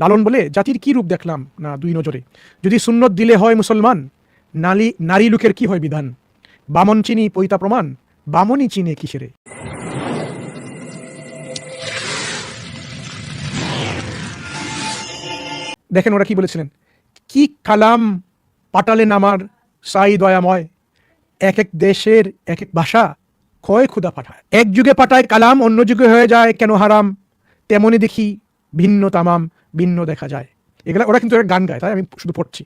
লালন বলে, জাতির কি রূপ দেখলাম? না, দুই নজরে। যদি সুন্নত দিলে হয় মুসলমান, নালী, নারী লোকের কি হয় বিধান? বামন চিনি পৈতা প্রমাণ, বামনই চিনে কিসেরে? দেখেন ওরা কি বলেছিলেন? কি কালাম পাটালেন আমার সাই দয়াময় এক এক দেশের এক এক ভাষা ক্ষয় ক্ষুদা পাঠায়। এক যুগে পাঠায় কালাম, অন্য যুগে হয়ে যায় কেন হারাম, তেমনি দেখি ভিন্ন তামাম। ভিন্ন দেখা যায়। এগুলা ওরা কিন্তু গান গায়, তাই আমি শুধু পড়ছি।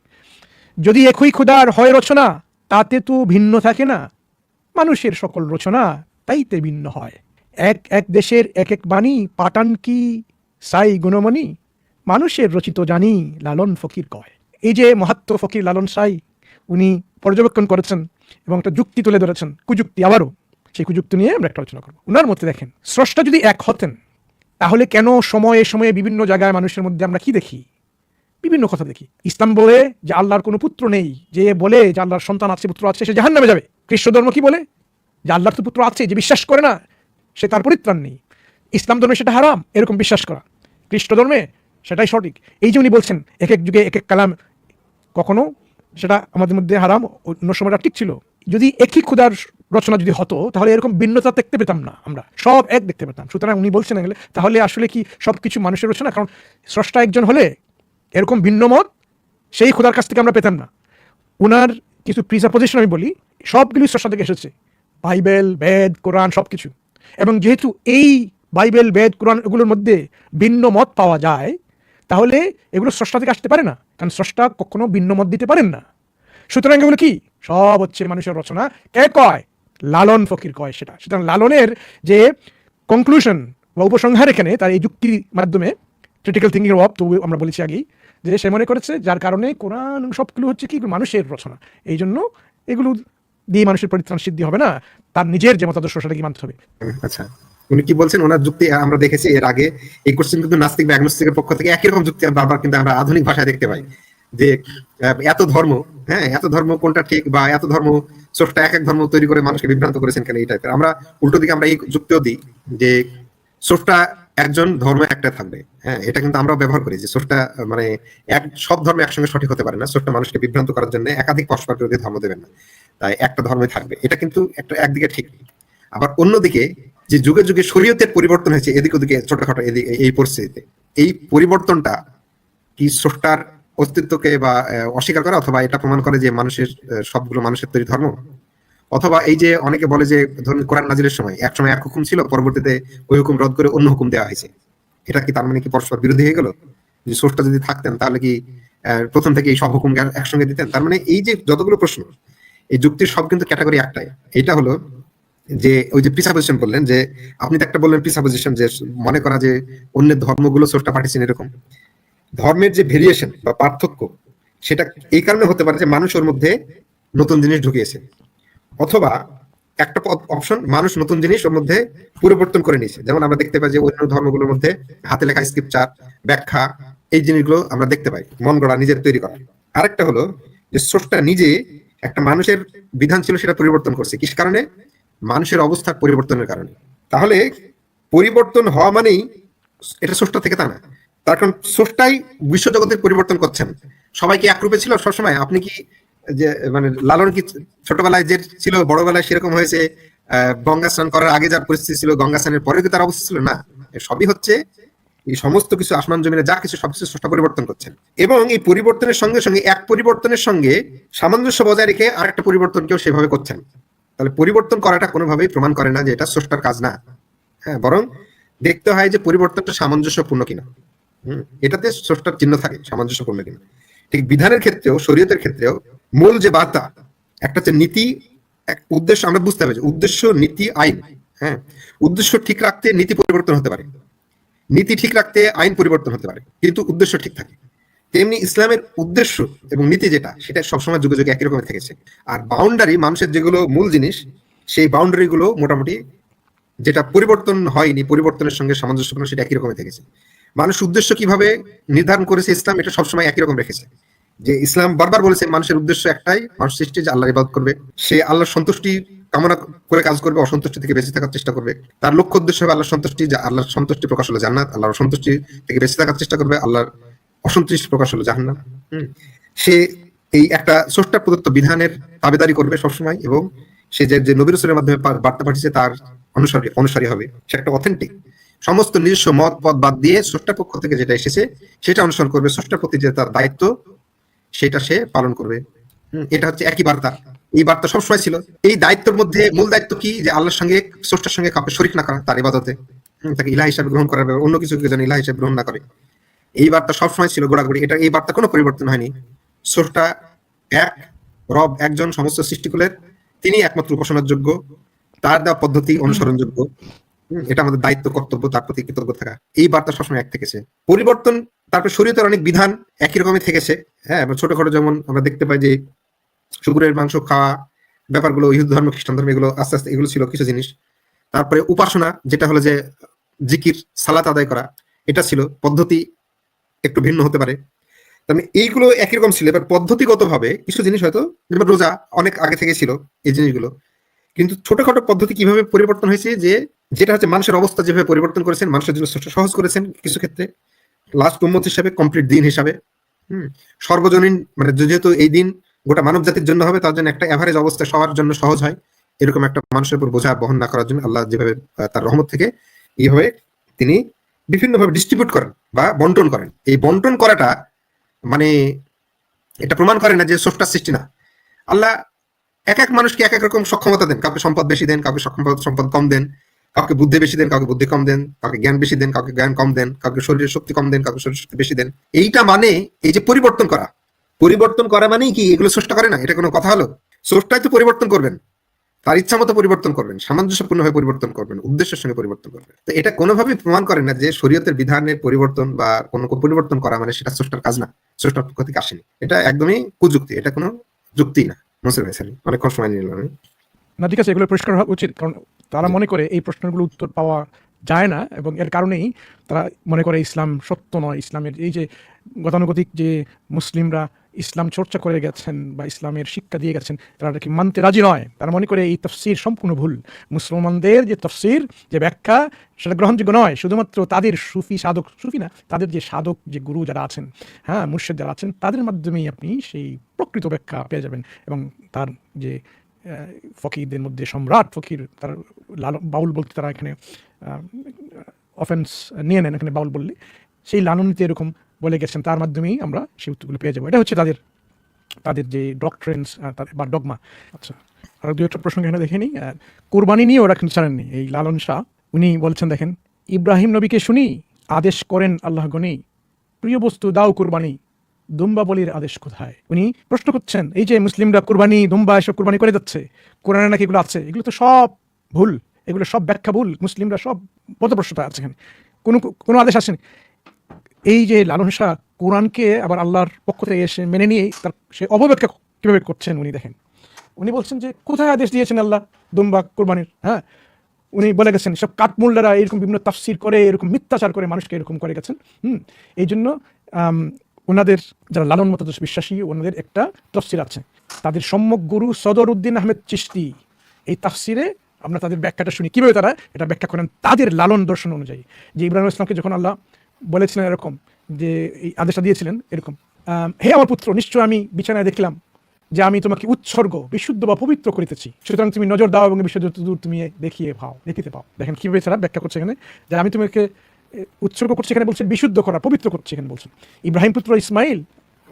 যদি একই ক্ষুদার হয় রচনা, তাতে তো ভিন্ন থাকে না। মানুষের সকল রচনা তাইতে ভিন্ন হয়। এক এক দেশের এক এক বাণী, পাটান কি সাই গুণমণি? মানুষের রচিত জানি লালন ফকির কয়। এই যে মহাত্ম ফকির লালন সাই, উনি পর্যবেক্ষণ করেছেন এবং একটা যুক্তি তুলে ধরেছেন, কুযুক্তি আবারও। সেই কুযুক্তি নিয়ে আমরা একটা আলোচনা করব। ওনার মধ্যে দেখেন, স্রষ্টা যদি এক হতেন তাহলে কেন সময়ে সময়ে বিভিন্ন জায়গায় মানুষের মধ্যে আমরা কি দেখি? বিভিন্ন কথা দেখি। ইসলাম বলে যে আল্লাহর কোনো পুত্র নেই। যে বলে যে আল্লাহর সন্তান আছে, পুত্র আছে, সে জাহান নামে যাবে। খ্রিস্ট ধর্ম কি বলে? যে আল্লাহর তো পুত্র আছে, যে বিশ্বাস করে না, সে তার পরিত্রাণ নেই। ইসলাম ধর্মে সেটা হারাম, এরকম বিশ্বাস করা। খ্রিস্ট ধর্মে সেটাই সঠিক। এই যে উনি বলছেন, এক এক যুগে এক এক কালাম কখনো সেটা আমাদের মধ্যে হারাম, অন্য সময়টা ঠিক ছিল। যদি একই ক্ষুদার রচনা যদি হতো, তাহলে এরকম ভিন্নতা দেখতে পেতাম না আমরা। সব এক দেখতে পেতাম। সুতরাং উনি বলছেন এগুলো তাহলে আসলে কি সব কিছু মানুষের রচনা? কারণ স্রষ্টা একজন হলে এরকম ভিন্ন মত সেই খোদার কাছ থেকে আমরা পেতাম না। ওনার কিছু প্রিসাপোজিশন আমি বলি সবগুলি স্রষ্টা থেকে এসেছে। বাইবেল, বেদ, কোরআন সব কিছু এবং যেহেতু এই বাইবেল, বেদ কোরআন এগুলোর মধ্যে ভিন্ন মত পাওয়া যায় তাহলে এগুলো স্রষ্টা থেকে আসতে পারে না, কারণ স্রষ্টা কখনো ভিন্ন মত দিতে পারেন না। সুতরাং এগুলো কি? সব হচ্ছে মানুষের রচনা। কে কয়? লালন ফকির কয় সেটা। সুতরাং লালনের যে কনক্লুশন বা উপসংহার এখানে, তার এই যুক্তির মাধ্যমে ক্রিটিক্যাল থিঙ্কিং অফ তো আমরা বলেছি আগেই, যে সে মনে করেছে যার কারণে কোরআন সবগুলো হচ্ছে কি? মানুষের রচনা। এই জন্য এগুলো দিয়ে মানুষের পরিত্রাণ সিদ্ধি হবে না, তার নিজের যে মতাদর্শ, সেটাকে মানতে হবে। আচ্ছা। উনি কি বলছেন? ওনার যুক্তি আমরা দেখেছি এর আগে। এই কোশ্চেন কিন্তু নাস্তিক বা অ্যাগনোস্টিকের পক্ষ থেকে একই রকম যুক্তি বারবার কিন্তু আমরা আধুনিক ভাষায় দেখতে পাই। যে এত ধর্ম হ্যাঁ এত ধর্ম কোনটা ঠিক বা এত ধর্ম স্রষ্টা এক এক ধর্ম তৈরি করে মানুষকে বিভ্রান্ত করেছেন কেন এই টাইপের আমরা উল্টো দিকে আমরা এই যুক্তিও দিই যে, স্রষ্টা একজন, ধর্ম একটা থাকবে। হ্যাঁ এটা কিন্তু আমরা ব্যবহার করি যে, স্রষ্টা মানে এক, সব ধর্ম একসঙ্গে সঠিক হতে পারে না। স্রষ্টা মানুষকে বিভ্রান্ত করার জন্য একাধিক পরস্পর বিরোধী ধর্ম দেবেন না। তাই একটা ধর্মে থাকবে। এটা কিন্তু একটা একদিকে ঠিক। আবার অন্যদিকে যে যুগে যুগে শরীয়তের পরিবর্তন হয়েছে, এদিক ওদিকে ছোটখাটো এদিকে, এই পরিস্থিতিতে। এই পরিবর্তনটা কি স্রষ্টার অস্তিত্বকে বা অস্বীকার করে অথবা এটা প্রমাণ করে যে মানুষের সবগুলো মানুষের তৈরি ধর্ম? অথবা এই যে অনেকে বলে যে, ধরুন কোরআন নাজিলের সময় এক সময় এক হুকুম ছিল, পরবর্তীতে ওই হুকুম রদ করে অন্য হুকুম দেওয়া হয়েছে। এটা কি তার মানে কি পরস্পর বিরোধী হয়ে গেল? যে স্রষ্টা যদি থাকতেন, তাহলে কি প্রথম থেকে এই সব হুকুম একসঙ্গে দিতেন? তার মানে এই যে যতগুলো প্রশ্ন, এই যুক্তির সব কিন্তু ক্যাটাগরি একটাই। এটা হলো যে ওই যে প্রিসাপোজিশন বললেন যে আপনি তো একটা বললেন প্রিসাপোজিশন যে মনে করা যে অন্য ধর্মগুলো স্রষ্টা পাঠিয়েছেন এরকম। ধর্মের যে ভেরিয়েশন বা পার্থক্য, সেটা এই কারণে হতে পারে যে মানুষ ওর মধ্যে নতুন জিনিস ঢুকিয়েছে। অথবা একটা অপশন মানুষ নতুন জিনিস ওর মধ্যে পরিবর্তন করে নিয়েছে। যেমন আমরা দেখতে পাই যে অন্য ধর্মগুলোর মধ্যে হাতে লেখা স্ক্রিপচার ব্যাখ্যা, এই জিনিসগুলো আমরা দেখতে পাই, মন গড়া, নিজের তৈরি করা। আরেকটা হলো যে স্রষ্টা নিজে একটা মানুষের বিধান ছিল সেটা পরিবর্তন করছে। কিস কারণে? মানুষের অবস্থার পরিবর্তনের কারণে। তাহলে পরিবর্তন হওয়া মানেই এটা স্রষ্টা থেকে তা না। তার কারণ স্রষ্টাই বিশ্বজগতের পরিবর্তন করছেন। সবাই কি একরূপে ছিল সবসময়? আপনি কি যে মানে লালন কি ছোটবেলায় যে ছিল, বড়বেলায় সেরকম হয়েছে গঙ্গা স্নান করার আগে যার পরিস্থিতি ছিল, গঙ্গা স্নানের পরে কি তার অবস্থা ছিল? না। সবই হচ্ছে এই সমস্ত কিছু আসমান জমিনে যা কিছু সবকিছু স্রষ্টা পরিবর্তন করছেন। এবং এই পরিবর্তনের সঙ্গে সঙ্গে, এক পরিবর্তনের সঙ্গে সামঞ্জস্য বজায় রেখে আরেকটা পরিবর্তনকেও সেভাবে করছেন। তাহলে পরিবর্তন করাটা কোনোভাবেই প্রমাণ করে না যে এটা স্রষ্টার কাজ না। হ্যাঁ বরং দেখতে হয় যে পরিবর্তনটা সামঞ্জস্যপূর্ণ কিনা। হুম, এটাতে স্রষ্টার চিহ্ন থাকে সামঞ্জস্যপূর্ণ কিনা। ঠিক বিধানের ক্ষেত্রেও শরীয়তের ক্ষেত্রেও মূল যে বার্তা একটা হচ্ছে নীতি এক উদ্দেশ্য আমরা বুঝতে হবে যে উদ্দেশ্য নীতি আইন। হ্যাঁ উদ্দেশ্য ঠিক রাখতে নীতি পরিবর্তন হতে পারে। নীতি ঠিক রাখতে আইন পরিবর্তন হতে পারে কিন্তু উদ্দেশ্য ঠিক থাকে। তেমনি ইসলামের উদ্দেশ্য এবং নীতি যেটা, সেটা সবসময় যুগে যুগে একই রকমের থেকেছে। আর বাউন্ডারি মানুষের যেগুলো মূল জিনিস, সেই বাউন্ডারি গুলো মোটামুটি যেটা পরিবর্তন হয়নি, পরিবর্তনের সঙ্গে সামঞ্জস্যপূর্ণ, সেটা একই রকমের থেকেছে। মানুষ উদ্দেশ্য কীভাবে নির্ধারণ করেছে ইসলাম, এটা সবসময় একই রকম রেখেছে। যে ইসলাম বারবার বলেছে, মানুষের উদ্দেশ্য একটাই, মানুষ সৃষ্টি, যে আল্লাহ ইবাদত করবে, সে আল্লাহর সন্তুষ্টি কামনা করে কাজ করবে, অসন্তুষ্টি থেকে বেঁচে থাকার চেষ্টা করবে। তার লক্ষ্য উদ্দেশ্য হবে আল্লাহর সন্তুষ্টি, যে আল্লাহর সন্তুষ্টি প্রকাশ হলো জান্নাত, আল্লাহর সন্তুষ্টি থেকে বেঁচে থাকার চেষ্টা করবে, আল্লাহর অসন্তুষ্ট প্রকাশ হলো, জাহান্নাম। সে এই একটা স্রষ্টা প্রদত্ত বিধানের দাবিদারি করবে সবসময় এবং সে যে নবীর রসুলের মাধ্যমে বার্তা পাঠিয়েছে তার অনুসারী অনুসারী হবে। সে একটা অথেন্টিক সমস্ত নিজস্ব মত পথ বাদ দিয়ে স্রষ্টার পক্ষ থেকে যেটা এসেছে, সেটা অনুসরণ করবে। স্রষ্টার প্রতি যে তার দায়িত্ব, সেটা সে পালন করবে। এটা হচ্ছে একই বার্তা। এই বার্তা সবসময় ছিল। এই দায়িত্বের মধ্যে মূল দায়িত্ব কি? যে আল্লাহর সঙ্গে, স্রষ্টার সঙ্গে কাউকে শরিক না করা, তার ইবাদতে। তাকে ইলাহ হিসাবে গ্রহণ করার অন্য কিছু যেন ইলাহ হিসাবে গ্রহণ না করে। এই বার্তা সবসময় ছিল গোড়াগুড়ি এটা এই বার্তা কোনো পরিবর্তন হয়নি। স্রষ্টা এক, রব একজন, সমস্ত সৃষ্টিকুলের। তিনি একমাত্র উপাসনার যোগ্য তার দেওয়া পদ্ধতি অনুসরণযোগ্য। এটা আমাদের দায়িত্ব, কর্তব্য, তার প্রতি কৃতজ্ঞ থাকা। এই বার্তা সবসময় এক থেকেছে। পরিবর্তন, তারপর শরীয়তের অনেক বিধান একই রকমই থেকেছে। হ্যাঁ ছোটখাটো যেমন আমরা দেখতে পাই যে শুকুরের মাংস খাওয়া, ব্যাপারগুলো, ইহুদ ধর্ম, খ্রিস্টান ধর্ম, এগুলো আস্তে আস্তে, এগুলো ছিল কিছু জিনিস। তারপরে উপাসনা, যেটা হলো যে, জিকির, সালাত আদায় করা, এটা ছিল পদ্ধতি একটু ভিন্ন হতে পারে। তার মানে এইগুলো একই রকম ছিল, এবার পদ্ধতিগত ভাবে কিছু জিনিস হয়তো রোজা অনেক আগে থেকে ছিল এই জিনিসগুলো। কিন্তু ছোটখাটো পদ্ধতি কীভাবে পরিবর্তন হয়েছে যে, যেটা হচ্ছে মানুষের অবস্থা যেভাবে পরিবর্তন করেছেন, মানুষের জন্য সহজ করেছেন কিছু ক্ষেত্রে। লাস্ট উম্মত হিসাবে কমপ্লিট দিন হিসাবে। হুম, সর্বজনীন মানে যেহেতু এই দিন গোটা মানব জাতির জন্য হবে, তার জন্য একটা এভারেজ অবস্থা সবার জন্য সহজ হয়। এরকম একটা মানুষের উপর বোঝা বহন না করার জন্য আল্লাহ যেভাবে তার রহমত থেকে এইভাবে তিনি বিভিন্নভাবে ডিস্ট্রিবিউট করেন। বা বন্টন করেন। এই বন্টন করাটা মানে এটা প্রমাণ করে না যে স্রষ্টার সৃষ্টি না। আল্লাহ এক এক মানুষকে এক এক রকম সক্ষমতা দেন। কাউকে সম্পদ বেশি দেন, কাউকে সম্পদ কম দেন, কাউকে বুদ্ধি বেশি দেন, কাউকে বুদ্ধি কম দেন, কাউকে জ্ঞান বেশি দেন, কাউকে জ্ঞান কম দেন, কাউকে শরীরের শক্তি কম দেন, কাউকে শরীর শক্তি বেশি দেন। এইটা মানে এই যে পরিবর্তন করা। পরিবর্তন করা মানেই কি? এগুলো স্রষ্টা করে না। এটা কোনো কথা হলো? স্রষ্টাই তো পরিবর্তন করবেন। তার ইচ্ছা মতো পরিবর্তন করবেন, সামঞ্জস্যপূর্ণভাবে পরিবর্তন করবেন, উদ্দেশ্যের সঙ্গে পরিবর্তন করবেন। তো এটা কোনোভাবেই প্রমাণ করে না যে শরীয়তের বিধানের পরিবর্তন বা কোনো পরিবর্তন করা মানে সেটা স্রষ্টার কাজ না, স্রষ্টার পক্ষ থেকে আসেনি। এটা একদমই কুযুক্তি, এটা কোনো যুক্তি না। নসির ভাই সালি অনেকক্ষণ সময় নিলাম আমি না, ঠিক আছে, এগুলো পরিষ্কার হওয়া উচিত, কারণ তারা মনে করে এই প্রশ্নগুলো উত্তর পাওয়া যায় না, এবং এর কারণেই তারা মনে করে ইসলাম সত্য নয়। ইসলামের এই যে গতানুগতিক যে মুসলিমরা ইসলাম চর্চা করে গেছেন বা ইসলামের শিক্ষা দিয়ে গেছেন, তারা কি মানতে রাজি নয়। তারা মনে করে এই তফসির সম্পূর্ণ ভুল। মুসলমানদের যে তফসির, যে ব্যাখ্যা, সেটা গ্রহণযোগ্য নয়। শুধুমাত্র তাদের সুফি সাধক, সুফি না, তাদের যে সাধক, যে গুরু যারা আছেন হ্যাঁ মুর্শিদ যারা আছেন, তাদের মাধ্যমেই আপনি সেই প্রকৃত ব্যাখ্যা পেয়ে যাবেন। এবং তার যে ফকিরদের মধ্যে সম্রাট ফকির, তার লাল, বাউল বলতে তারা এখানে অফেন্স নিয়ে নেন, এখানে বাউল বললে। সেই লালনীতে এরকম বলে গেছেন, তার মাধ্যমেই আমরা সেই উত্তরগুলো পেয়ে যাব। এটা হচ্ছে তাদের তাদের যে ডক্ট্রেন্স বা ডগমা আচ্ছা আর দু একটা প্রসঙ্গ এখানে দেখে নিই। কোরবানি নিয়ে ওরা ছাড়েননি। এই লালন শাহ, উনি বলছেন, দেখেন, ইব্রাহিম নবীকে শুনি, আদেশ করেন আল্লাহ গনি, প্রিয় বস্তু দাও কুরবানি, দুম্বা বলির আদেশ কোথায়? উনি প্রশ্ন করছেন, এই যে মুসলিমরা কুরবানি, দুম্বা এসব কুরবানি করে যাচ্ছে, কোরআনে নাকি এগুলো আছে? এগুলো তো সব ভুল, এগুলো সব ব্যাখ্যা ভুল, মুসলিমরা সব পথপ্রষ্টতা আছে এখানে। কোনো কোনো আদেশ আসেনি। এই যে লালন শাহ কোরআনকে আবার আল্লাহর পক্ষ থেকে এসে মেনে নিয়ে তার সে অবব্যাখ্যা কীভাবে করছেন উনি দেখেন। উনি বলছেন যে, কোথায় আদেশ দিয়েছেন আল্লাহ দুম্বা কোরবানির? হ্যাঁ? উনি বলে গেছেন, সব কাঠমোল্লারা এরকম বিভিন্ন তাফসির করে, এরকম মিথ্যাচার করে মানুষকে এরকম করে গেছেন। হুম? এই জন্য ওনাদের যারা লালন মত বিশ্বাসী ওনাদের একটা তফসির আছে। তাদের সম্যক গুরু সদর উদ্দিন আহমেদ চিস্তি এই তাফসিরে আমরা তাদের ব্যাখ্যাটা শুনি। কীভাবে তারা এটা ব্যাখ্যা করেন? তাদের লালন দর্শন অনুযায়ী। যে ইব্রাহিম ইসলামকে যখন আল্লাহ বলেছিলেন এরকম, যে এই আদেশটা দিয়েছিলেন এরকম। হে আমার পুত্র, নিশ্চয় আমি বিছানায় দেখলাম যে আমি তোমাকে উৎসর্গ, বিশুদ্ধ বা পবিত্র করিতেছি। সুতরাং তুমি নজর দাও এবং বিশুদ্ধ দূর তুমি দেখিয়ে পাও দেখিতে পাও। দেখেন কীভাবে ছাড়া ব্যাখ্যা করছে এখানে, যে আমি তোমাকে উৎসর্গ করছি এখানে বলছে বিশুদ্ধ করা, পবিত্র করছি এখানে বলছেন। ইব্রাহিম পুত্র ইসমাইল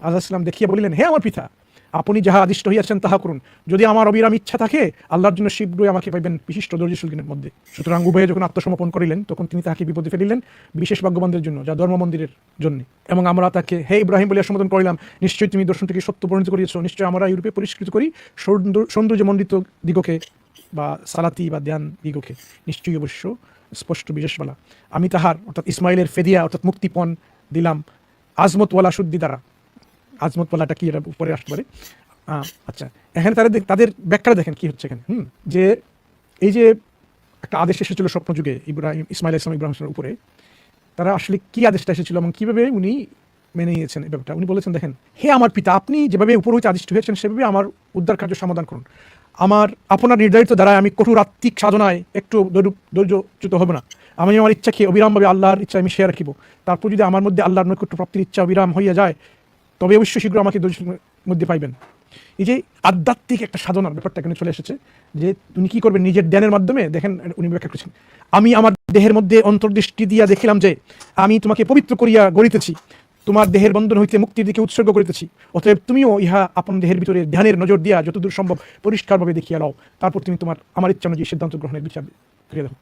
আল্লাহাম দেখিয়ে বলিলেন, হে আমার পিতা আপনি যাহা আদিষ্ট হইয়াছেন তাহা করুন। যদি আমার অবিরাম ইচ্ছা থাকে, আল্লাহর জন্য শীঘ্রই আমাকে পাইবেন বিশিষ্ট দর্জিসুলগিনের মধ্যে। সুতরাং উভয়ে যখন আত্মসমর্পণ করিলেন, তখন তিনি তাহাকে বিপদে ফেলিলেন বিশেষ ভাগ্যবানদের জন্য, যা ধর্ম মন্দিরের জন্য। এবং আমরা তাকে, হে ইব্রাহিম বলিয়া সম্বোধন করিলাম, নিশ্চয়ই তুমি দর্শনটিকে সত্য পরিণত করিয়েছ, নিশ্চয়ই আমরা ইউরোপে পরিষ্কৃত করি, সৌন্দর্য- সৌন্দর্যমণ্ডিত দিগকে বা সালাতি বা ধ্যান দিগকে। নিশ্চয়ই অবশ্য স্পষ্ট বিশেষবালা। আমি তাহার, অর্থাৎ ইসমাইলের ফেদিয়া, অর্থাৎ মুক্তিপণ দিলাম আজমতওয়ালা শুদ্ধি দ্বারা। আজমত বলাটা কি এটা উপরে আসতে পারে? আচ্ছা। এখানে তাদের তাদের ব্যাখ্যাটা দেখেন কি হচ্ছে এখানে। হুম? যে এই যে একটা আদেশ এসেছিল স্বপ্নযুগে ইব্রাহিম ইসমাইল ইসলাম ইব্রাহিমের উপরে, তারা আসলে কি আদেশটা এসেছিল এবং কীভাবে উনি মেনে নিয়েছেন এই ব্যাপারটা? উনি বলেছেন, দেখেন, হে আমার পিতা, আপনি যেভাবে উপর হইতে আদিষ্ট হয়েছেন, সেভাবে আমার উদ্ধার কার্য সমাধান করুন। আমার আপনার নির্ধারিত দ্বারায় আমি কঠোর আত্মিক সাধনায় একটু ধৈর্য- ধৈর্যচ্যুত হব না। আমি আমার ইচ্ছাকে অবিরামভাবে আল্লাহর ইচ্ছা আমি শেয়ার রাখিব। তারপর যদি আমার মধ্যে আল্লাহর নৈকট্য প্রাপ্তির ইচ্ছা অবিরাম হইয়া যায় তবে অবশ্যই শীঘ্র আমাকে মধ্যে পাইবেন। এই যে আধ্যাত্মিক একটা সাধনার ব্যাপারটা এখানে চলে এসেছে, যে তুমি কি করবেন নিজের ধ্যানের মাধ্যমে? দেখেন, উনি ব্যাখ্যা করেছেন, আমি আমার দেহের মধ্যে অন্তর্দৃষ্টি দিয়া দেখিলাম যে, আমি তোমাকে পবিত্র করিয়া গড়িতেছি, তোমার দেহের বন্ধন হইতে মুক্তির দিকে উৎসর্গ করিতেছি, অতএব তুমিও ইহা আপন দেহের ভিতরে ধ্যানের নজর দিয়া যতদূর সম্ভব পরিষ্কারভাবে দেখিয়া লও। তারপর তুমি তোমার, আমার ইচ্ছা অনুযায়ী সিদ্ধান্ত গ্রহণের বিচার ফিরে দেখো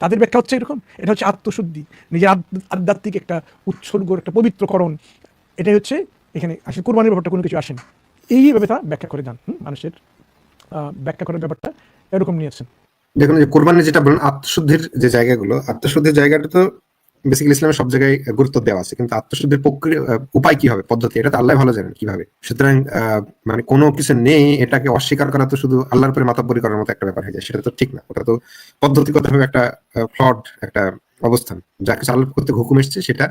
তাদের ব্যাখ্যা হচ্ছে এরকম, এটা হচ্ছে আত্মশুদ্ধি, নিজের আধ্যাত্মিক একটা উৎসর্গ একটা পবিত্রকরণ। এটাই হচ্ছে এখানে আসলে কোরবানির ব্যাপারটা কোনো কিছু আসেনি। এইভাবে ব্যাপারটা ব্যাখ্যা করে দেন মানুষের ব্যাখ্যা করার ব্যাপারটা এরকম নিয়েছেন। দেখুন যে কোরবানি যেটা বলেন, আত্মশুদ্ধির যে জায়গাগুলো, আত্মশুদ্ধির জায়গাটা তো বেসিক্যালি ইসলামের সব জায়গায় গুরুত্ব দেওয়া আছে, কিন্তু আত্মশুদ্ধির প্রক্রিয়া উপায় কি হবে, পদ্ধতি, এটা তো আল্লাহ ভালো জানেন কীভাবে। সুতরাং মানে কোনো কিছু নেই, এটাকে অস্বীকার করা তো শুধু আল্লাহর উপরে মাতাব্বরি করার মতো একটা ব্যাপার হয়ে যায়, সেটা তো ঠিক না, ওটা তো পদ্ধতিগতভাবে একটা ফ্লড একটা অবস্থান। যা কিছু আল্লাহ করতে হুকুম এসছে, সেটা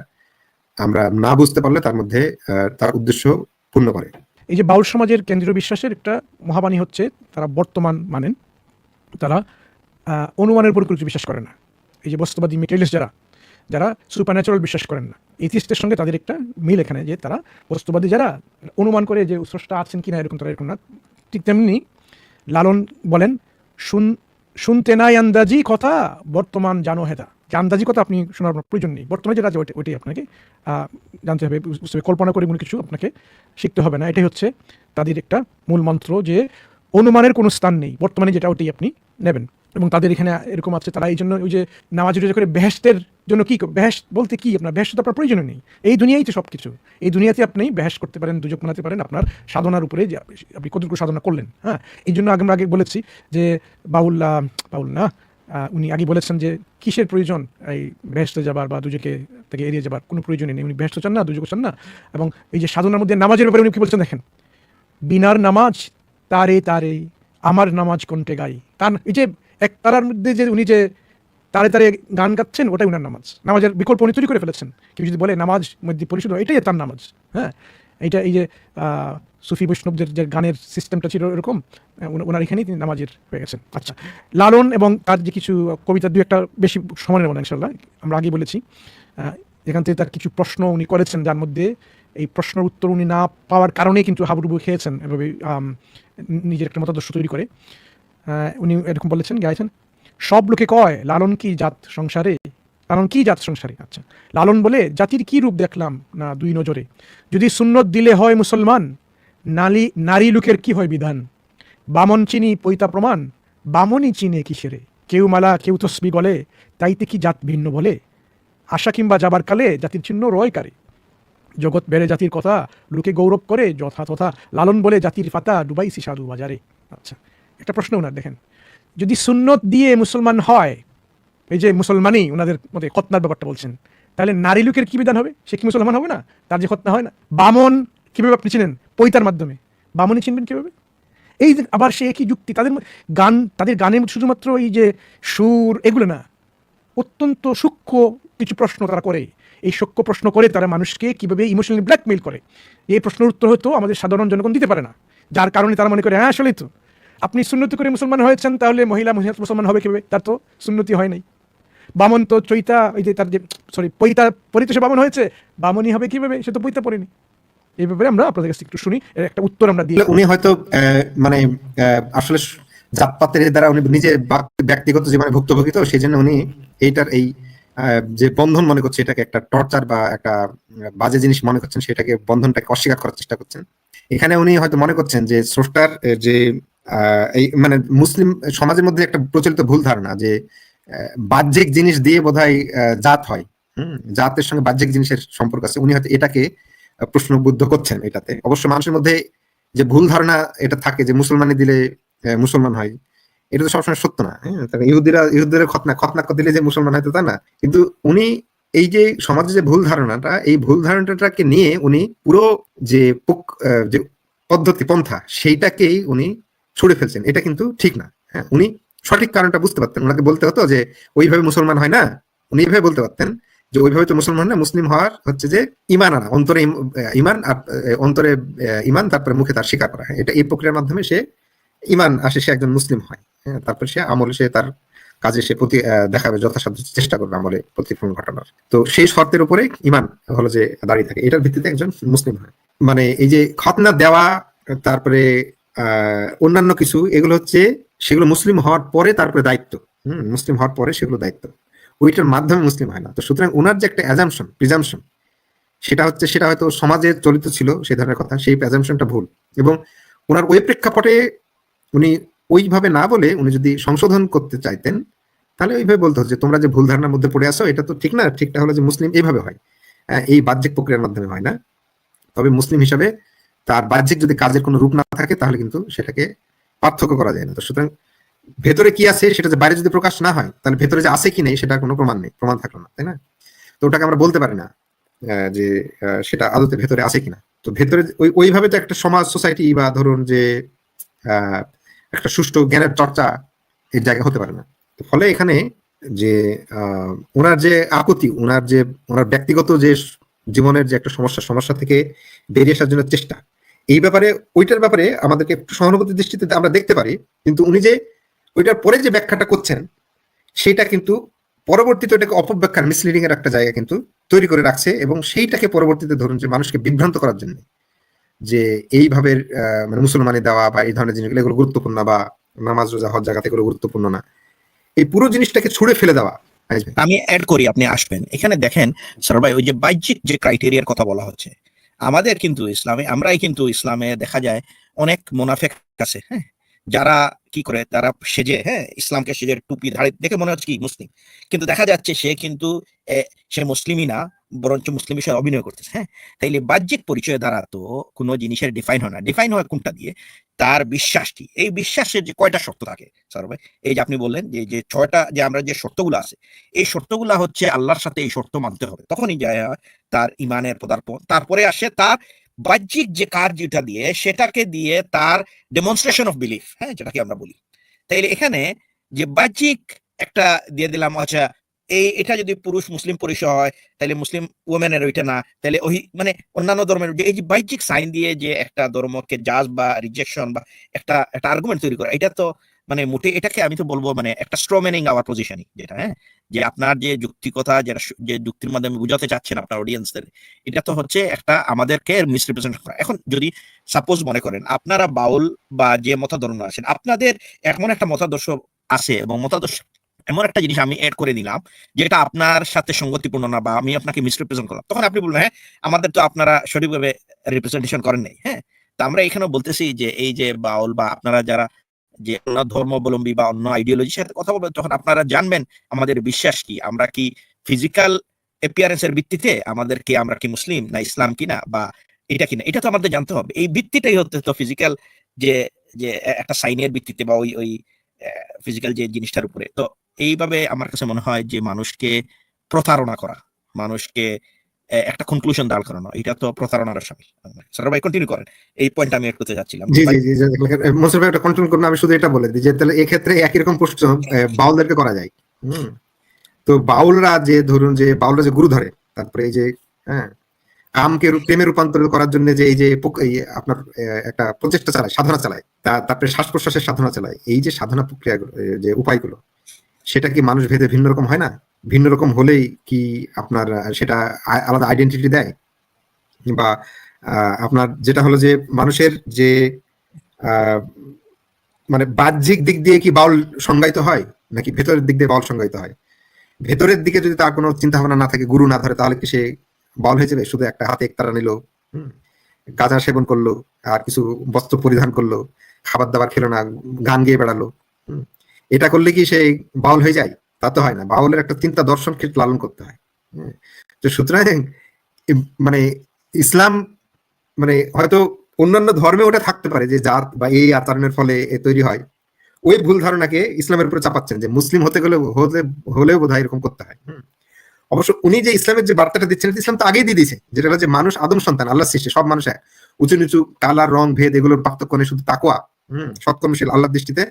আমরা না বুঝতে পারলে তার মধ্যে তার উদ্দেশ্য পূর্ণ করে। এই যে বাউল সমাজের কেন্দ্রীয় বিশ্বাসের একটা মহাবাণী হচ্ছে, তারা বর্তমান মানেন, তারা অনুমানের উপর কিছু বিশ্বাস করে না। এই যে বস্তুবাদী মেটেরিয়ালিস্ট যারা যারা সুপার ন্যাচারাল বিশ্বাস করেন না। ইতিহাসের সঙ্গে তাদের একটা মিল এখানে যে তারা বস্তুবাদী যারা অনুমান করে যে স্রষ্টা আছেন কিনা এরকম তারা এরকম না। ঠিক তেমনি লালন বলেন, শুন শুনতে নাই আন্দাজি কথা, বর্তমান জানো হেদা যে আন্দাজি কথা আপনি শোনার প্রয়োজন নেই। বর্তমানে যেটা আছে, ওইটা- ওইটাই আপনাকে জানতে হবে, বুঝতে হবে। কল্পনা করে কোনো কিছু আপনাকে শিখতে হবে না। এটাই হচ্ছে তাদের একটা মূল মন্ত্র যে, অনুমানের কোনো স্থান নেই। বর্তমানে যেটা ওটাই আপনি নেবেন। এবং তাদের এখানে এরকম আছে, তারা এই জন্য ওই যে নামাজ রোজা করে বেহেস্তের জন্য কি বেহেস বলতে কি? আপনার বেহেস্ত তো আপনার প্রয়োজন নেই। এই দুনিয়াই তো সব কিছু এই দুনিয়াতে আপনি বেহেস করতে পারেন, দুজক বানাতে পারেন, আপনার সাধনার উপরে যে আপনি কতটুকু সাধনা করলেন হ্যাঁ? এই জন্য আগে আমরা আগে বলেছি যে বাউল বাউল না উনি আগে বলেছেন যে কিসের প্রয়োজন? এই বেহেস্তে যাবার বা দুজকে থেকে এড়িয়ে যাবার কোনো প্রয়োজনই নেই। উনি বেহেস্ত চান না দুজক চান না। এবং এই যে সাধনার মধ্যে নামাজের ব্যাপারে উনি কী বলছেন দেখেন? বিনার নামাজ তারে তারে, আমার নামাজ কোনটে গাই? তার এই যে এক তারার মধ্যে যে উনি যে তারে তারে গান গাচ্ছেন, ওটাই উনার নামাজ। নামাজের বিকল্প উনি তৈরি করে ফেলেছেন। কেউ যদি বলে নামাজ মধ্যে পরিশুদ্ধ এটাই তার নামাজ হ্যাঁ? এইটা এই যে সুফি বৈষ্ণবদের যে গানের সিস্টেমটা ছিল এরকম ওনার এখানেই তিনি নামাজের হয়ে গেছেন। আচ্ছা লালন এবং তার যে কিছু কবিতা দু একটা বেশি সময় নেব না ইনশাল্লাহ আমরা আগেই বলেছি এখান থেকে তার কিছু প্রশ্ন উনি করেছেন, যার মধ্যে এই প্রশ্নের উত্তর উনি না পাওয়ার কারণে কিন্তু হাবুডুবু খেয়েছেন। এভাবে নিজের একটা মতাদর্শ তৈরি করে। উনি এরকম বলেছেন, গাইছেন, সব লোকে কয়, লালন কি জাত সংসারে? লালন কি জাত সংসারে? আচ্ছা লালন বলে জাতির কি রূপ দেখলাম? না, দুই নজরে। যদি সুন্নত দিলে হয় মুসলমান, নালী, নারী লোকের কি হয় বিধান? বামন চিনি পৈতা প্রমাণ, বামনই চিনে কিসেরে? কেউ মালা, কেউ তসবি গলে, তাইতে কি জাত ভিন্ন বলে? আশা কিংবা যাবার কালে জাতির চিহ্ন রয় কারে? জগৎ বেড়ে জাতির কথা, লোকে গৌরব করে যথা তথা লালন বলে জাতির ফাতা ডুবাইছি সাধু বাজারে। আচ্ছা একটা প্রশ্ন ওনার, দেখেন। যদি সুন্নত দিয়ে মুসলমান হয়, এই যে মুসলমানই ওনাদের মধ্যে খতনার ব্যাপারটা বলছেন, তাহলে নারী লোকের কী বিধান হবে? সে কি মুসলমান হবে না? তার যে খতনা হয় না। বামন, কীভাবে আপনি চিনেন? পৈতার মাধ্যমে। বামনই চিনবেন কীভাবে? এই আবার সে একই যুক্তি, তাদের গান, তাদের গানের শুধুমাত্র এই যে সুর, এগুলো না। অত্যন্ত সূক্ষ্ম কিছু প্রশ্ন তারা করে। এই সূক্ষ্ম প্রশ্ন করে তারা মানুষকে কীভাবে ইমোশনালি ব্ল্যাকমেইল করে। এই প্রশ্নের উত্তর হয়তো আমাদের সাধারণ জনগণ দিতে পারে না। যার কারণে তারা মনে করে হ্যাঁ আসলেই তো। আপনি সুন্নতি করে মুসলমান হয়েছেন তাহলে মহিলা মহিলা মুসলমান হবে কীভাবে? তার তো সুন্নতি হয় নাই। বামন তো চৈতা ওই যে তার যে সরি পৈতা পরিত সে বামন হয়েছে বামনই হবে কীভাবে? সে তো পৈতা পড়েনি। এই ব্যাপারে আমরা আপনাদের কাছে একটু শুনি এর একটা উত্তর আমরা দিই উনি হয়তো মানে আসলে জাতপাতের দ্বারা উনি নিজে ব্যক্তিগত জীবনে ভুক্তভোগী তো সেই জন্য উনি এইটার এই যে বন্ধন মনে করছে এটাকে একটা টর্চার বা একটা বাজে জিনিস মনে করছেন সেটাকে বন্ধনটাকে অস্বীকার করার চেষ্টা করছেন। এখানে উনি হয়তো মনে করছেন যে স্রষ্টার যে এই মানে মুসলিম সমাজের মধ্যে একটা প্রচলিত ভুল ধারণা যে বাহ্যিক জিনিস দিয়ে আহ, জাত হয়। হুম? জাতের সঙ্গে বাহ্যিক জিনিসের সম্পর্ক আছে। উনি হয়তো এটাকে প্রশ্নবুদ্ধ করছেন এটাতে। অবশ্য মানুষের মধ্যে যে ভুল ধারণা এটা থাকে যে মুসলমানি দিলে মুসলমান হয় এটা তো সবসময় সত্য না। হ্যাঁ? ইহুদিরা ইহুদিরা খতনা খতনা দিলে যে মুসলমান হয়তো তা না। কিন্তু উনি এই যে সমাজে যে ভুল ধারণাটা এই ভুল ধারণাটাকে নিয়ে উনি পুরো যে যে পদ্ধতি পন্থা সেইটাকেই উনি ছুড়ে ফেলছেন এটা কিন্তু ঠিক না। হ্যাঁ উনি সঠিক কারণটা বুঝতে পারতেন। ওনাকে বলতে হতো যে ওইভাবে মুসলমান হয় না। উনি এইভাবে বলতে পারতেন যে ওইভাবে তো মুসলমান না মুসলিম হওয়ার হচ্ছে যে ইমান আনা অন্তরে ইমান আর, অন্তরে ইমান তারপরে মুখে তার স্বীকার করা। হ্যাঁ, এটা এই প্রক্রিয়ার মাধ্যমে সে ইমান আসে সে একজন মুসলিম হয়। হ্যাঁ তারপর সে আমলে সে তার কাজে সে প্রতি দেখাবে যথাসাধ্য চেষ্টা করবে আমলে প্রতিফলন ঘটানোর। তো সেই শর্তের উপরে ইমান হলো যে দাঁড়িয়ে থাকে। এটার ভিত্তিতে একজন মুসলিম হয়। মানে এই যে খতনা দেওয়া তারপরে অন্যান্য কিছু, এগুলো হচ্ছে, সেগুলো মুসলিম হওয়ার পরে তারপরে দায়িত্ব। হম, মুসলিম হওয়ার পরে সেগুলো দায়িত্ব। ওইটার মাধ্যমে মুসলিম হয় না। তো সুতরাং ওনার যে একটা অ্যাজামশন প্রিজামশন সেটা হচ্ছে, সেটা হয়তো সমাজে চলিত ছিল সেই ধরনের কথা, সেই অ্যাজামশনটা ভুল। এবং ওনার ওই প্রেক্ষাপটে উনি ওইভাবে না বলে উনি যদি সংশোধন করতে চাইতেন, তাহলে ওইভাবে বলতে হচ্ছে তোমরা যে ভুল ধারণার মধ্যে পড়ে আসো এটা তো ঠিক না। ঠিকটা হলো যে, মুসলিম এইভাবে হয়। এই বাহ্যিক প্রক্রিয়ার মাধ্যমে হয় না। তবে মুসলিম হিসাবে তার বাহ্যিক যদি কাজের কোনো রূপ না থাকে, তাহলে কিন্তু সেটাকে পার্থক্য করা যায় না। তো সুতরাং ভেতরে কি আছে সেটা যে বাইরে যদি প্রকাশ না হয়, তাহলে ভেতরে যে আছে কি নেই সেটা কোনো প্রমাণ নেই, প্রমাণ থাকল না, তাই না? তো ওটাকে আমরা বলতে পারি না যে সেটা আদতে ভেতরে আছে কিনা। তো ভেতরে ওই, ওইভাবে তো একটা সমাজ সোসাইটি বা ধরুন যে একটা সুষ্ঠু জ্ঞানের চর্চা এর জায়গা হতে পারে না। ফলে এখানে যে ওনার যে আকুতি ওনার যে, ওনার ব্যক্তিগত যে জীবনের যে একটা সমস্যা সমস্যা থেকে বেরিয়ে আসার জন্য চেষ্টা এই ব্যাপারে, ওইটার ব্যাপারে আমাদেরকে একটু দৃষ্টিতে আমরা দেখতে পারি। কিন্তু উনি যে ওইটার পরে যে ব্যাখ্যাটা করছেন, সেটা কিন্তু পরবর্তীতে ওটাকে অপব্যাখ্যার মিসলিডিং এর একটা জায়গা কিন্তু তৈরি করে রাখছে এবং সেইটাকে পরবর্তীতে ধরুন যে মানুষকে বিভ্রান্ত করার জন্য যে এইভাবে মানে মুসলমানি দেওয়া বা এই ধরনের জিনিসগুলো, এগুলো গুরুত্বপূর্ণ বা নামাজ, রোজা, হজ জায়গা থেকে গুরুত্বপূর্ণ না। এই পুরো জিনিসটাকে ছুড়ে ফেলে দেওয়া, আমি অ্যাড করি, আপনি আসবেন। এখানে দেখেন স্যার ভাই, ওই যে বাহ্যিক যে ক্রাইটেরিয়ার কথা বলা হচ্ছে আমাদের কিন্তু ইসলামে, আমরাই কিন্তু ইসলামে দেখা যায় অনেক মোনাফেক আছে হ্যাঁ? যারা কি করে, তারা সেজে হ্যাঁ? ইসলামকে সেজে টুপি ধারে দেখে মনে হচ্ছে কি মুসলিম। কিন্তু দেখা যাচ্ছে সে কিন্তু সে মুসলিমই না। বরঞ্চ মুসলিম হিসেবে অভিনয় করতেছে হ্যাঁ? তাইলে বাহ্যিক পরিচয় দ্বারা তো কোনো জিনিসের ডিফাইন হয় না। ডিফাইন হয় কোনটা দিয়ে? তার বিশ্বাসটি এই বিশ্বাসের যে কয়টা শর্ত থাকে স্যার ভাই? এই যে আপনি বললেন যে যে ছয়টা যে আমরা যে শর্তগুলো আছে, এই শর্তগুলা হচ্ছে আল্লাহর সাথে এই শর্ত মানতে হবে। তখনই যায় তার ইমানের পদার্পণ। তারপরে আসে তার বাহ্যিক যে কাজ যেটা দিয়ে, সেটাকে দিয়ে তার ডেমনস্ট্রেশন অফ বিলিফ হ্যাঁ? যেটাকে আমরা বলি। তাইলে এখানে যে বাহ্যিক একটা দিয়ে দিলাম আচ্ছা এই, এটা যদি পুরুষ মুসলিম পরিচয় হয়, তাহলে মুসলিম ওমেনের ওইটা না। তাহলে ওই মানে অন্যান্য ধর্মের এই যে বাহ্যিক সাইন দিয়ে যে একটা ধর্মকে জাজ বা রিজেকশন বা একটা একটা আর্গুমেন্ট তৈরি করা, এটা তো মানে মোটে এটাকে আমি তো বলব মানে একটা স্ট্রমেনিং আওয়ার পজিশনই যেটা হ্যাঁ? যে আপনার যে যুক্তিকতা, যেটা যে যুক্তির মাধ্যমে বুঝাতে চাচ্ছেন আপনার অডিয়েন্সদের এটা তো হচ্ছে একটা আমাদেরকে মিসরিপ্রেজেন্ট করা। এখন যদি সাপোজ মনে করেন আপনারা বাউল বা যে মতাদর্শ আছেন, আপনাদের এমন একটা মতাদর্শ আছে এবং মতাদর্শ এমন একটা জিনিস আমি এড করে দিলাম যেটা আপনার সাথে সঙ্গতিপূর্ণ না বা আমি আপনাকে মিসরিপ্রেজেন্ট করলাম। তখন আপনি বলবেন হ্যাঁ আমাদের তো আপনারা সঠিকভাবে রিপ্রেজেন্টেশন করেন নাই। হ্যাঁ তো আমরা এখানেও বলতেছি যে, এই যে বাউল বা আপনারা যারা যে অন্য ধর্মাবলম্বী বা অন্য আইডিওলজির সাথে কথা বলবেন, তখন আপনারা জানবেন আমাদের বিশ্বাস কি? আমরা কি ফিজিক্যাল এপিয়ারেন্সের ভিত্তিতে আমাদের কি আমরা কি মুসলিম না ইসলাম কিনা বা এটা কিনা? এটা তো আমাদের জানতে হবে। এই ভিত্তিটাই হচ্ছে তো ফিজিক্যাল যে যে একটা সাইনের ভিত্তিতে বা ওই ওই ফিজিক্যাল যে জিনিসটার উপরে। তো এইভাবে আমার কাছে মনে হয় যে মানুষকে প্রতারণা করা, মানুষকে একটা কনক্লুশন দাঁড় করানো, এটা তো প্রতারণার সামিল। স্যার ভাই কন্টিনিউ করেন। এই পয়েন্ট আমি এড যাচ্ছিলাম জি জি জি মনসুর ভাই, একটা কন্ট্রোল করুন, আমি শুধু এটা বলে দিই যে তাহলে এক্ষেত্রে একই রকম প্রশ্ন বাউলদেরকে করা যায়। হুম। তো বাউলরা যে, ধরুন যে, বাউলরা যে গুরু ধরে, তারপরে এই যে হ্যাঁ আমকে প্রেমে রূপান্তরিত করার জন্য যে, এই যে আপনার একটা প্রচেষ্টা চালায়, সাধনা চালায় তারপরে শ্বাস প্রশ্বাসের সাধনা চালায়, এই যে সাধনা প্রক্রিয়া যে উপায়গুলো সেটা কি মানুষ ভেদে ভিন্ন রকম হয় না? ভিন্ন রকম হলেই কি আপনার সেটা আলাদা আইডেন্টিটি দেয়? বা আপনার যেটা হলো যে মানুষের যে মানে বাহ্যিক দিক দিয়ে কি বাউল সংজ্ঞায়িত হয়? নাকি ভেতরের দিক দিয়ে বাউল সংজ্ঞায়িত হয়? ভেতরের দিকে যদি তার কোনো চিন্তা ভাবনা না থাকে গুরু না ধরে তাহলে কি সে বাউল হয়ে যাবে? শুধু একটা হাতে একতারা নিল গাঁজা সেবন করল আর কিছু বস্ত্র পরিধান করল খাবার দাবার খেলো না গান গেয়ে বেড়ালো হুম, এটা করলে কি সে বাউল হয়ে যায়? তা তো হয় না। বাউলের একটা চিন্তা দর্শনকে লালন করতে হয়। তো সুতরাং মানে ইসলাম মানে হয়তো অন্যান্য ধর্মে ওটা থাকতে পারে যে জাত বা এই আচরণের ফলে এ তৈরি হয়। ওই ভুল ধারণাকে ইসলামের উপরে চাপাচ্ছেন যে মুসলিম হতে গেলে হলে হলেও বোধ এরকম করতে হয়। অবশ্য উনি যে ইসলামের যে বার্তাটা দিচ্ছেন ইসলাম তো আগেই দিয়ে দিয়েছে। যেটা হলো যে মানুষ আদম সন্তান আল্লাহ সৃষ্টি, সব মানুষ এক। উঁচু নিচু কালার রং, ভেদ, এগুলোর পার্থক্য নেই, শুধু তাকোয়া হম। সৎকর্মশীল, আল্লাহর দৃষ্টিতে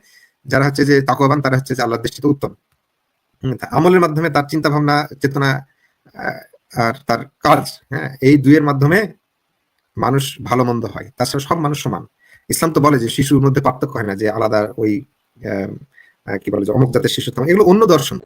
যারা হচ্ছে যে তাকবান তারা হচ্ছে যে আল্লাহর দৃষ্টিতে উত্তম। আমলের মাধ্যমে তার চিন্তা ভাবনা চেতনা আর তার কাজ হ্যাঁ এই দুইয়ের মাধ্যমে মানুষ ভালো মন্দ হয়। তাছাড়া সব মানুষ সমান। ইসলাম তো বলে যে শিশুর মধ্যে পার্থক্য হয় না যে আলাদা ওই কি বলে যে অমুক জাতের শিশু এগুলো অন্য দর্শন।